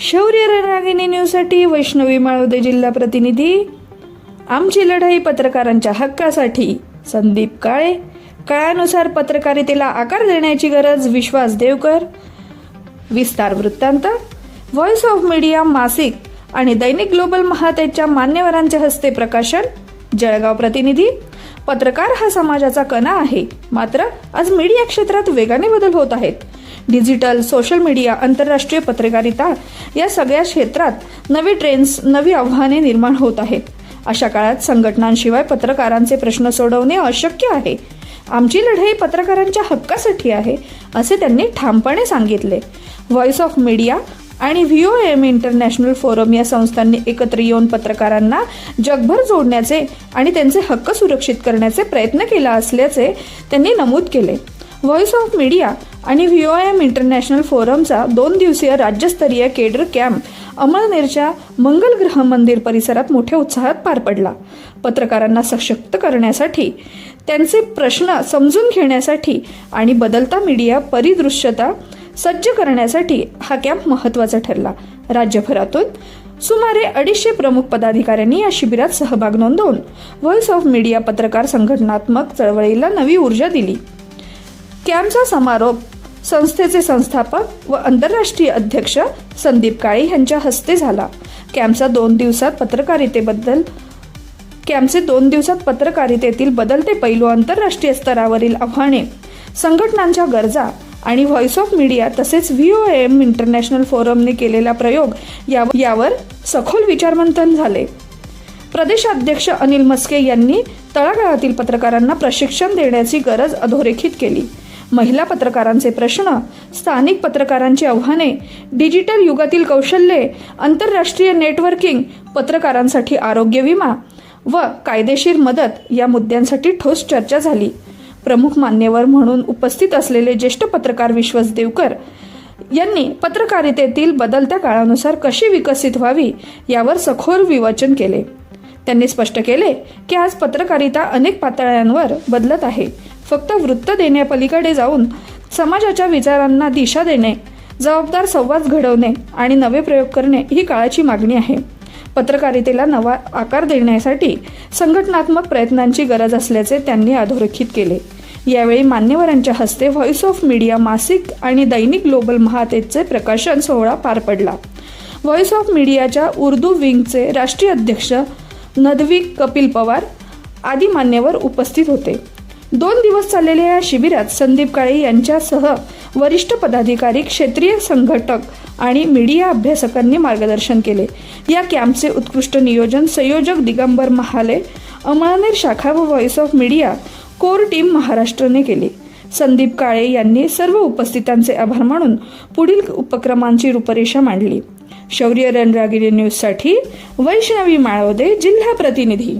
शौर्य रणरागिणी न्यूजसाठी वैष्णवी माळवदे जिल्हा प्रतिनिधी. आमची लढाई पत्रकारांच्या हक्कासाठी. संदीप काळे काळानुसार पत्रकारितेला आकार देण्याची गरज विश्वास देवकर. विस्तार वृत्तांत व्हॉइस ऑफ मीडिया मासिक आणि दैनिक ग्लोबल महातेच्या मान्यवरांच्या हस्ते प्रकाशन जळगाव प्रतिनिधी. पत्रकार हा समाजाचा कणा आहे. मात्र आज मीडिया क्षेत्रात वेगाने बदल होत आहेत. डिजिटल सोशल मीडिया आंतरराष्ट्रीय पत्रकारिता या सगळ्या क्षेत्रात नवी ट्रेंड्स नवी आव्हाने निर्माण होत आहेत. अशा काळात संघटनांशिवाय पत्रकारांचे प्रश्न सोडवणे अशक्य आहे. आमची लढाई पत्रकारांच्या हक्कासाठी आहे असे त्यांनी ठामपणे सांगितले. व्हॉइस ऑफ मीडिया आणि V O M international forum या संस्थांनी एकत्र येऊन पत्रकारांना जगभर जोडण्याचे आणि त्यांचे हक्क सुरक्षित करण्याचे प्रयत्न केला असल्याचे त्यांनी नमूद केले. व्हॉइस ऑफ मीडिया आणि व्ही ओ एम इंटरनॅशनल फोरमचा दोन दिवसीय राज्यस्तरीय केडर कॅम्प अमळनेरच्या मंगल ग्रह मंदिर परिसरात मोठ्या उत्साहात पार पडला. पत्रकारांना सशक्त करण्यासाठी त्यांचे प्रश्न समजून घेण्यासाठी आणि बदलता मीडिया परिदृश्यता सज्ज करण्यासाठी हा कॅम्प महत्त्वाचा ठरला. राज्यभरातून सुमारे अडीचशे प्रमुख पदाधिकाऱ्यांनी या शिबिरात सहभाग नोंदवून व्हॉइस ऑफ मीडिया पत्रकार संघटनात्मक चळवळीला नवी ऊर्जा दिली. कॅम्पचा समारोप संस्थेचे संस्थापक व आंतरराष्ट्रीय अध्यक्ष संदीप काळे यांच्या हस्ते झाला. कॅम्पचा दोन दिवसात पत्रकारितेबद्दल कॅम्पचे दोन दिवसात पत्रकारितेतील बदलते पैलू आंतरराष्ट्रीय स्तरावरील आव्हाने संघटनांच्या गरजा आणि व्हॉइस ऑफ मीडिया तसेच व्ही ओ एम इंटरनॅशनल फोरमने केलेला प्रयोग या- यावर सखोल विचारमंथन झाले. प्रदेशाध्यक्ष अनिल मस्के यांनी तळागाळातील पत्रकारांना प्रशिक्षण देण्याची गरज अधोरेखित केली. महिला पत्रकारांचे प्रश्न स्थानिक पत्रकारांची आव्हाने डिजिटल युगातील कौशल्ये आंतरराष्ट्रीय नेटवर्किंग पत्रकारांसाठी आरोग्य विमा व कायदेशीर मदत या मुद्द्यांसाठी ठोस चर्चा झाली. प्रमुख मान्यवर म्हणून उपस्थित असलेले ज्येष्ठ पत्रकार विश्वास देवकर यांनी पत्रकारितेतील बदलत्या काळानुसार कशी विकसित व्हावी यावर सखोल विवचन केले. त्यांनी स्पष्ट केले की आज पत्रकारिता अनेक पातळ्यांवर बदलत आहे. फक्त वृत्त देण्यापलीकडे जाऊन समाजाच्या विचारांना दिशा देणे जबाबदार संवाद घडवणे आणि नवे प्रयोग करणे ही काळाची मागणी आहे. पत्रकारितेला नवा आकार देण्यासाठी संघटनात्मक प्रयत्नांची गरज असल्याचे त्यांनी अधोरेखित केले. यावेळी मान्यवरांच्या हस्ते व्हॉइस ऑफ मीडिया मासिक आणि दैनिक ग्लोबल महातेजचे प्रकाशन सोहळा पार पडला. व्हॉइस ऑफ मीडियाच्या उर्दू विंगचे राष्ट्रीय अध्यक्ष नदवी कपिल पवार आदी मान्यवर उपस्थित होते. दोन दिवस चाललेल्या या शिबिरात संदीप काळे यांच्यासह वरिष्ठ पदाधिकारी क्षेत्रीय संघटक आणि मीडिया अभ्यासकांनी मार्गदर्शन केले. या कॅम्पचे उत्कृष्ट नियोजन संयोजक दिगंबर महाले अमळनेर शाखा व voice of media core team महाराष्ट्रने केली. संदीप काळे यांनी सर्व उपस्थितांचे आभार मानून पुढील उपक्रमांची रूपरेषा मांडली. शौर्य रणरागिरी न्यूजसाठी वैष्णवी माळवदे जिल्हा प्रतिनिधी.